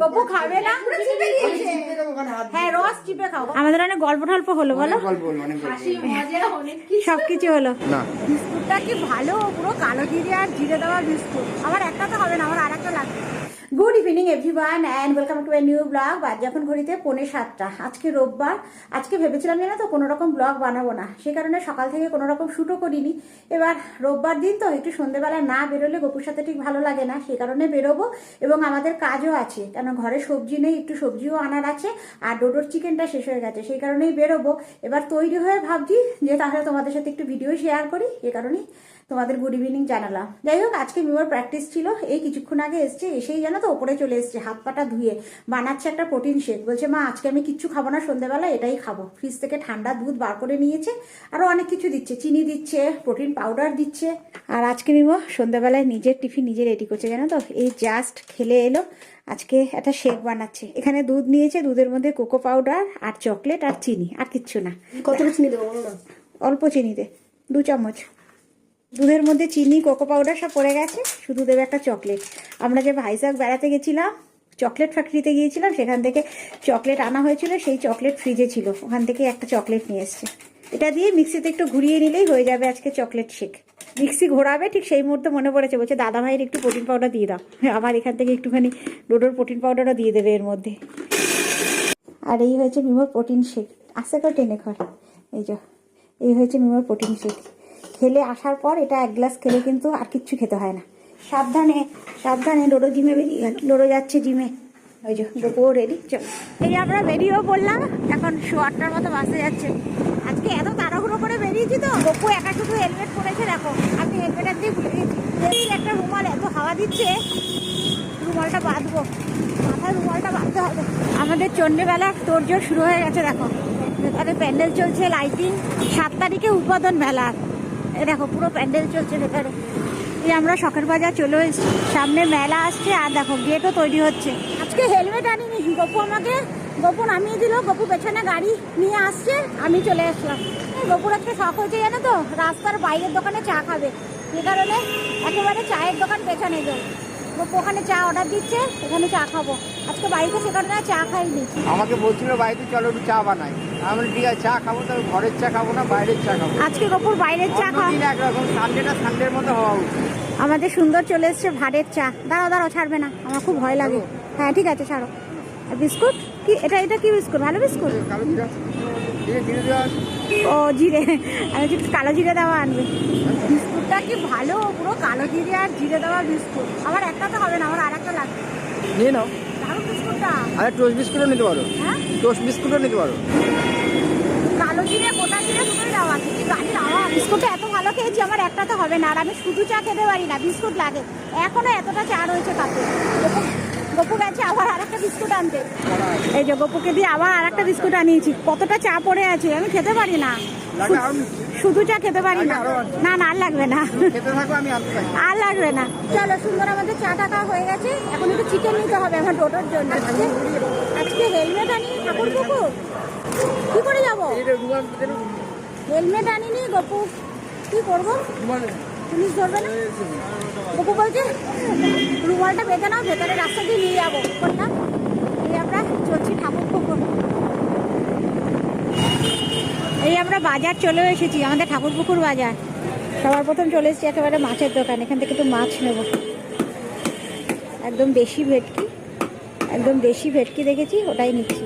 গপু খাবে না। হ্যাঁ রস চিপে খাও আমাদের অনেক গল্প টল্প হলো বলো। সবকিছু হলো। বিস্কুটটা কি ভালো পুরো কালো জিরে আর জিরে দেওয়া বিস্কুট। আমার একটা তো হবে না আমার আর একটা লাগবে। Good evening everyone and welcome to a new blog বাদ যখন ঘড়িতে পৌনে সাতটা, আজকে রোববার। আজকে ভেবেছিলাম জানো তো কোনো রকম ব্লগ বানাবো না সেই কারণে সকাল থেকে কোনো রকম শ্যুটও করিনি। এবার রোববার দিন তো একটু সন্ধেবেলা না বেরোলে গপুর সাথে ঠিক ভালো লাগে না সেই কারণে বেরোবো এবং আমাদের কাজও আছে, কেন ঘরে সবজি নেই, একটু সবজিও আনার আছে, আর ডোডোর চিকেনটা শেষ হয়ে গেছে সেই কারণেই বেরোবো। এবার তৈরি হয়ে ভাবছি যে তাহলে তোমাদের সাথে একটু ভিডিও শেয়ার করি, এ কারণেই তোমাদের গুড ইভিনিং জানালাম। যাই হোক, আজকে মিমোর প্র্যাকটিস ছিল, এই কিছুক্ষণ আগে এসছে, এসেই জানো তো? ওপরে চলে এসছে হাত পাটা ধুয়ে। বানাচ্ছে একটা প্রোটিন শেক বলছে মা আজকে আমি কিচ্ছু খাব না সন্ধ্যেবেলা এটাই খাব। ফ্রিজ থেকে ঠান্ডা দুধ বার করে নিয়েছে আরও অনেক কিছু দিচ্ছে। চিনি দিচ্ছে প্রোটিন পাউডার দিচ্ছে। আর আজকে মিমো সন্ধ্যাবেলায় নিজের টিফিন নিজে রেডি করছে জানো তো? এই জাস্ট খেলে এলো। আজকে একটা শেক বানাচ্ছে। এখানে দুধ নিয়েছে দুধের মধ্যে কোকো পাউডার আর চকলেট আর চিনি আর কিচ্ছু না। কতটা চিনি দেবো অল্প চিনি দে দু চামচ। দুধের মধ্যে চিনি, কোকো পাউডার সব পড়ে গেছে। শুধু দেবে একটা চকলেট আমরা যে ভাইজাগ বেড়াতে গেছিলাম চকলেট ফ্যাক্টরিতে গিয়েছিলাম, সেখান থেকে চকলেট আনা হয়েছিল, সেই চকলেট ফ্রিজে ছিল। ওখান থেকে একটা চকলেট নিয়ে এসছে। এটা দিয়ে মিক্সিতে একটু ঘুরিয়ে নিলেই হয়ে যাবে আজকে চকলেট শেক মিক্সি ঘোরাবে, ঠিক সেই মুহূর্তে মনে পড়েছে। বলছে দাদা ভাইয়ের একটু প্রোটিন পাউডার দিয়ে দাও। আবার এখান থেকে একটুখানি ডোডোর প্রোটিন পাউডারও দিয়ে দেবে এর মধ্যে। আর এই হয়েছে মিমোর প্রোটিন শেক আস্তে করে টেনে কর এই যা, এই হয়েছে মিমোর প্রোটিন শেক খেলে আসার পর এটা এক গ্লাস খেলে কিন্তু আর কিচ্ছু খেতে হয় না। সাবধানে সাবধানে ডোডো জিমে বেরিয়ে ডোডো যাচ্ছে জিমে। ওই যে ডোকো রেডি চল। এই যে আমরা বেরিয়েও পড়লাম, এখন শো আটটার মতো বাসে যাচ্ছে। আজকে এত তাড়াহুড়ো করে বেরিয়েছি তো গপু একা শুধু হেলমেট পরেছে, দেখো। আমি হেলমেট দিয়ে ভুলে গেছি। একটা রুমাল এত হাওয়া দিচ্ছে, রুমালটা বাঁধবো। মাথায় রুমালটা বাঁধতে হবে। আমাদের চণ্ডীবেলা তোরজোর শুরু হয়ে গেছে, দেখো। এখানে প্যান্ডেল চলছে লাইটিং সাত তারিখে উৎপাদন মেলা। দেখো, পুরো প্যান্ডেল চলছে ভেতরে। এই আমরা শখের বাজার চলে এসেছি। সামনে মেলা আসছে, আর দেখো, গেটও তৈরি হচ্ছে। আজকে হেলমেট আনিনি, গপু আমাকে। গপু নামিয়ে দিল, গপু পেছনে গাড়ি নিয়ে আসছে, আমি চলে আসলাম। গপুর আজকে শখ হয়েছে জানো তো? রাস্তার বাইরের দোকানে চা খাবে। সে কারণে একেবারে চায়ের দোকান পেছনে যাই। গপু ওখানে চা অর্ডার দিচ্ছে, এখানে চা খাব। আজকে বাড়িতে সে কারণে চা খাইনি। আমাকে বলছিল বাড়িতে চলো একটু চা বানাই। আমি বলি, ঠিক আছে চা খাব তবে ঘরের চা খাব না বাইরের চা খাব। আজকে গপুর বাইরের চা খাওয়া? একরকম সানডেটা সানডের মতো হওয়া উচিত। আমাদের সুন্দর চলে এসছে ভাড়ের চা। দাঁড়াও দাঁড়াও ছাড়বে না। আমার খুব ভয় লাগে। হ্যাঁ ঠিক আছে ছাড়ো। বিস্কুট? কি এটা এটা কি বিস্কুট? ভালো বিস্কুট। ও জিরে। আমি কালো জিরে দেওয়া আনবে। বিস্কুটটা কি ভালো? পুরো কালো জিরে আর জিরে দেওয়া বিস্কুট। আমার একটা তো হবে না আমার আর একটা লাগবে। নিয়ে নাও। আরে টোস্ট বিস্কুটও নিতে পারো। হ্যাঁ? টোস্ট বিস্কুটও নিতে পারো। কালো জিরে গোটা জিরে দুটোই দেওয়া আছে কি গাড়ির আওয়াজ। বিস্কুটটা এত ভালো খেয়েছি আমার একটা তো হবে না। আর আমি শুধু চা খেতে পারি না বিস্কুট লাগে। এখনও এতটা চা রয়েছে তাতে। গপু- গেছে আবার আর একটা বিস্কুট আনতে। এই যে গপুকে দিয়ে আবার আর একটা বিস্কুট আনিয়েছি। কতটা চা পড়ে আছে আমি খেতে পারি না। শুধু চা খেতে পারি না। না না আর লাগবে না। খেতে থাকো আমি আনতে থাকি আর লাগবে না। চলো সুন্দর আমাদের চা টাকা হয়ে গেছে। এখন একটু চিকেন নিতে হবে আমার টোটোর জন্য। আজকে হেলমেট আনি ঠাকুর পুকুর। কি করে যাব? না, হেলমেট আনিনি গপু। কি করব? পুলিশ ধরবে না? গপু বলছে রুমালটা বেঁধে নাও ভেতরে রাস্তা দিয়ে নিয়ে যাব। করলাম এই আমরা চলছি ঠাকুর পুকুর এই আমরা বাজার চলে এসেছি, আমাদের ঠাকুরপুকুর বাজার। সবার প্রথম চলে এসেছি একেবারে মাছের দোকান, এখান থেকে একটু মাছ নেব। একদম বেশি ভেটকি, একদম দেশি ভেটকি দেখেছি, ওটাই নিচ্ছি।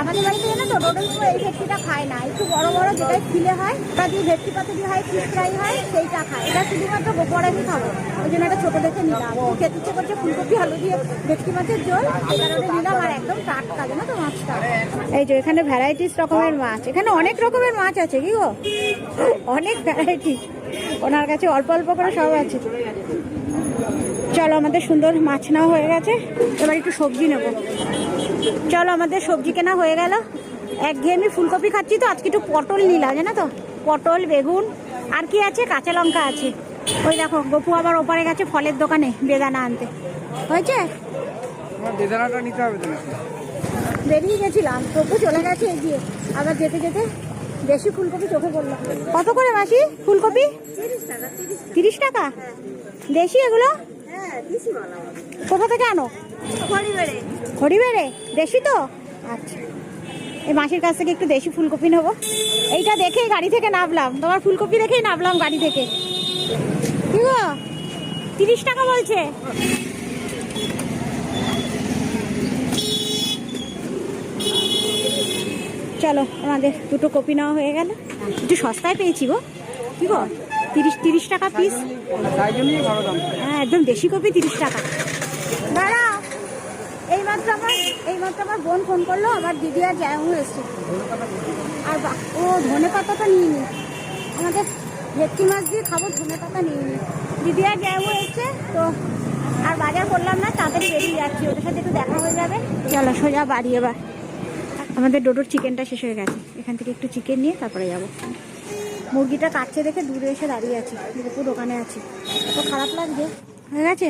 আমাদের বাড়িতে জানো তো রোডের এই ভেটকিটা খায় না। একটু বড় বড় যেটাই ফিলে হয় ওটা দিয়ে ভেটকি পাতুরি হয় ফিশ ফ্রাই হয়, সেইটা খায়। এটা শুধুমাত্র গোপর আমি খাব। ওই জন্য একটা ছোটো দেখে নিলাম। খেতে ইচ্ছে করছে ফুলকপি, আলু দিয়ে ভেটকি মাছের ঝোল সেই কারণে নিলাম। আর একদম টাটকা, জানো তো, মাছটা। এই যে এখানে ভ্যারাইটিস রকমের মাছ। এখানে অনেক রকমের মাছ আছে, কি গো? অনেক ভ্যারাইটি ওনার কাছে অল্প অল্প করে সব আছে। চলো, আমাদের সুন্দর মাছ নেওয়া হয়ে গেছে। এবার একটু সবজি নেব। চলো আমাদের সবজি কেনা হয়ে গেল। একঘেয়েমি ফুলকপি খাচ্ছি তো আজকে একটু পটল নিলাম জানো তো? পটল বেগুন আর কি আছে? কাঁচা লঙ্কা আছে। ওই দেখো গপু আবার ওপারে গেছে ফলের দোকানে বেদানা আনতে। হয়েছে? বেদানাটা নিতে হবে বেরিয়ে গেছিলাম গপু চলে গেছে এগিয়ে আবার যেতে যেতে বেশি ফুলকপি চোখে পড়ল। কত করে মাসি ফুলকপি? তিরিশ টাকা? দেশি এগুলো? কোথা থেকে আনো? খড়িবেড়ে। দেশি তো? আচ্ছা। এই মাসির কাছ থেকে একটু দেশি ফুলকপি নেব। এইটা দেখেই গাড়ি থেকে নামলাম। তোমার ফুলকপি দেখেই নামলাম গাড়ি থেকে। তিরিশ টাকা বলছে। চলো আমাদের দুটো কপি নেওয়া হয়ে গেল। একটু সস্তায় পেয়েছি গো। কি গো? তিরিশ তিরিশ টাকা পিস হ্যাঁ একদম দেশি কপি তিরিশ টাকা। দাঁড়াও এইমাত্র আমার এইমাত্র আমার বোন ফোন করল আমার দিদি আর জায়মু এসছে। আর ও ধনে পাতাটা নিয়ে নি। আমাদের ভেটকি মাছ দিয়ে খাব, ধনে পাতা নিয়ে নি। দিদি আর জায়মু এসছে, তো আর বাজার করলাম না, তাড়াতাড়ি বেরিয়ে যাচ্ছি। ওদের সাথে একটু দেখা হয়ে যাবে। চলো, সোজা বাড়ি এবার। আমাদের ডোডোর চিকেনটা শেষ হয়ে গেছে। এখান থেকে একটু চিকেন নিয়ে তারপরে যাব। মুরগিটা কাটছে দেখে দূরে এসে দাঁড়িয়ে আছি দুপুর দোকানে আছি। এত খারাপ লাগছে। হয়ে গেছে?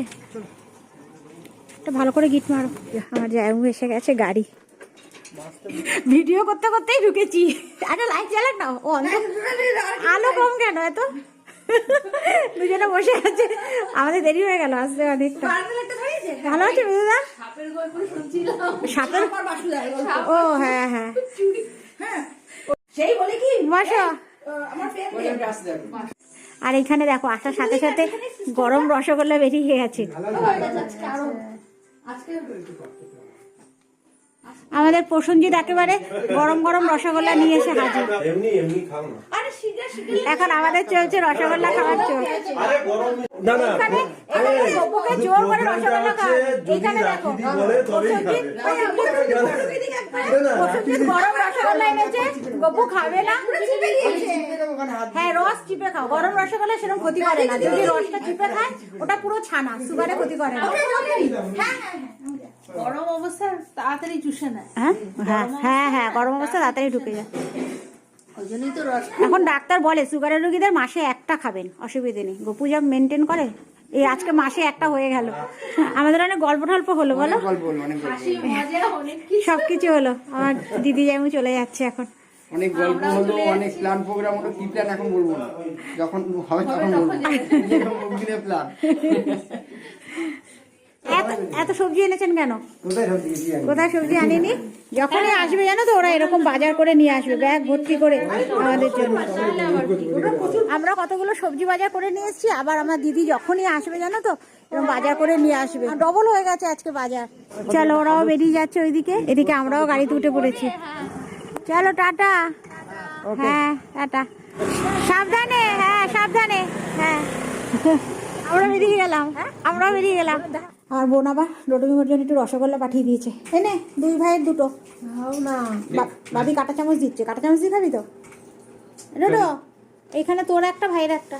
একটা ভালো করে গিট মারো। আমার জায়গা এসে গেছে গাড়ি। ভিডিও করতে করতেই ঢুকেছি। আরে লাইট জ্বালাক না। ও আলো কম কেন এত? দুজনে বসে আছে। আমাদের দেরি হয়ে গেল আসতে অনেকটা। ভালো আছে বিদুদা সাপের ও হ্যাঁ হ্যাঁ। সেই বলে কি বসো। আর এখানে দেখো আসার সাথে সাথে গরম রসগোল্লা বেরিয়ে গেছে। আমাদের প্রসঞ্জিৎ একেবারে গরম গরম রসগোল্লা নিয়ে এসে হাজির। এমনি এমনি খাও না। আরে শীঘ্র শীঘ্র এখন আমাদের চলছে রসগোল্লা খাওয়ার চল আরে গরম না না এখানে এখানে গপুকে জোর করে রসগোল্লা খাওয়া এইখানে দেখো। বলে তবেই খাবে। না না প্রসঞ্জিৎ গরম রসগোল্লা এনেছে গপু খাবে না। হ্যাঁ রস চিপে খাও। গরম রসগোল্লা সেরকম ক্ষতি করে না। যদি রসটা চিপে খায় ওটা পুরো ছানা সুগারে ক্ষতি করে না। গরম অবস্থা তাড়াতাড়ি চুষে নেয়। হ্যাঁ হ্যাঁ হ্যাঁ হ্যাঁ গরম অবস্থা তাড়াতাড়ি ঢুকে যায়। জন্যই তো রস এখন ডাক্তার বলে সুগারের রোগীদের মাসে একটা খাবেন অসুবিধে নেই। গপু যা মেনটেন করে এই আজকে মাসে একটা হয়ে গেল। আমাদের অনেক গল্প টল্প হলো বলো। সবকিছু হলো। আমার দিদি যেমন চলে যাচ্ছে এখন। অনেক গল্প হলো অনেক প্ল্যান প্রোগ্রাম হলো কি প্ল্যান এখন বলব না। যখন হবে তখন বলব। প্ল্যান এত সবজি এনেছেন কেন? কোথায় সবজি আনিনি? যখনই আসবে জানো তো ওরা এরকম বাজার করে নিয়ে আসবে ব্যাগ ভর্তি করে আমাদের জন্য। আমরা কতগুলো সবজি বাজার করে নিয়ে এসেছি আবার আমার দিদি যখনই আসবে জানো তো এরকম বাজার করে নিয়ে আসবে। ডবল হয়ে গেছে আজকে বাজার। চলো ওরাও বেরিয়ে যাচ্ছে ওইদিকে এদিকে আমরাও গাড়িতে উঠে পড়েছি। চলো টাটা। হ্যাঁ টাটা। সাবধানে হ্যাঁ সাবধানে হ্যাঁ। আমরা বেরিয়ে গেলাম আমরাও বেরিয়ে গেলাম। আর বোন আবার ডোডোমিমোর জন্য একটু রসগোল্লা পাঠিয়ে দিয়েছে। এনে দুই ভাইয়ের দুটো। না। বাবি কাঁটা চামচ দিচ্ছে। কাঁটা চামচ দিয়ে খাবি তো? ডোডো এইখানে তোর একটা ভাইয়ের একটা।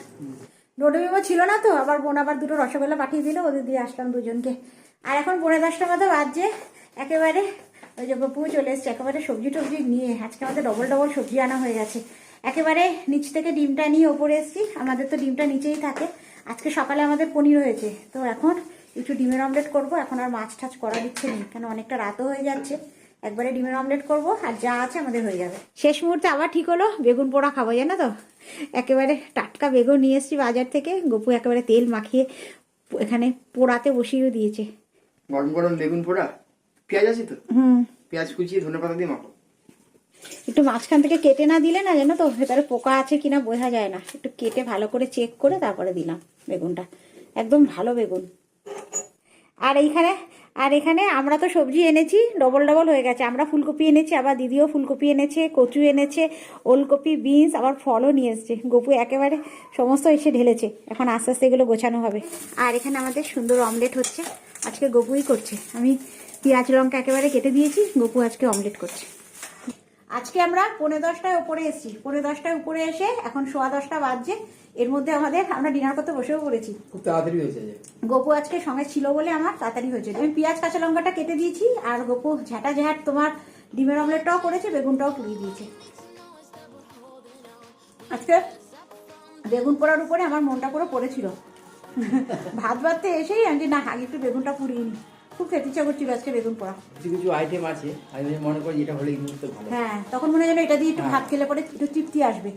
ডোডোমিমো ছিল না তো আবার বোন আবার দুটো রসগোল্লা পাঠিয়ে দিল ওদের দিয়ে আসলাম দুজনকে। আর এখন পনেরো দশটা মতো বাজছে একেবারে ওই যে গপু চলে এসছে একেবারে সবজি টবজি নিয়ে। আজকে আমাদের ডবল ডবল সবজি আনা হয়ে গেছে। একেবারে নিচ থেকে ডিমটা নিয়ে ওপরে এসছি। আমাদের তো ডিমটা নিচেই থাকে। আজকে সকালে আমাদের পনির হয়েছে। তো এখন একটু ডিমের অমলেট করব। এখন আর মাছ টাছ করার ইচ্ছে নেই কেন অনেকটা রাতও হয়ে যাচ্ছে। একবারে ডিমের অমলেট করব আর যা আছে আমাদের হয়ে যাবে। শেষ মুহূর্তে আবার ঠিক হলো বেগুন পোড়া খাব জানো তো? একেবারে টাটকা বেগুন নিয়ে এসছি বাজার থেকে। গপু একেবারে তেল মাখিয়ে এখানে পোড়াতে বসিয়েও দিয়েছে। গরম গরম বেগুন পোড়া? পেঁয়াজ আছে তো? হুম। পেঁয়াজ কুচিয়ে ধনে পাতা দিয়ে মাখো। একটু মাঝখান থেকে কেটে না দিলে না জানো তো, ভেতরে পোকা আছে কিনা বোঝা যায় না। একটু কেটে ভালো করে চেক করে তারপরে দিলাম বেগুনটা। একদম ভালো বেগুন। আর এইখানে, আর এখানে আমরা তো সবজি এনেছি ডবল ডবল হয়ে গেছে। আমরা ফুলকপি এনেছি, আবার দিদিও ফুলকপি এনেছে, কচু এনেছে, ওলকপি, বিনস, আবার ফলও নিয়ে এসছে। গপু একেবারে সমস্ত এসে ঢেলেছে। এখন আস্তে আস্তে এগুলো গোছানো হবে। আর এখানে আমাদের সুন্দর অমলেট হচ্ছে। আজকে গপুই করছে। আমি পেঁয়াজ লঙ্কা একেবারে কেটে দিয়েছি, গপু আজকে অমলেট করছে। আজকে আমরা পনেরো দশটায় উপরে এসেছি। পনেরো দশটায় উপরে এসে এখন সোয়া দশটা বাজছে। এর মধ্যে আমাদের আমরা ডিনার করতে বসেও পড়েছি। খুব তাড়াতাড়ি হয়েছে গোপু আজকে সঙ্গে ছিল বলে আমার তাড়াতাড়ি হয়েছে। আমি পেঁয়াজ কাঁচা লঙ্কাটা কেটে দিয়েছি আর গোপু ঝাঁটা ঝাঁট তোমার ডিমের অমলেটটাও করেছে বেগুনটাও পুড়িয়ে দিয়েছে। আজকে বেগুন পোড়ার উপরে আমার মনটা পুরো পড়েছিল। ভাত ভাততে এসেই আমি না আগে একটু বেগুনটা পুড়িয়ে নি খুব খেতে ইচ্ছা করছিল আজকে বেগুন পোড়া। কিছু কিছু আইটেম আছে আমি মনে করি এটা হলে কিন্তু ভালো। হ্যাঁ তখন মনে হয় যেন এটা দিয়ে একটু ভাত খেলে পরে একটু তৃপ্তি আসবে।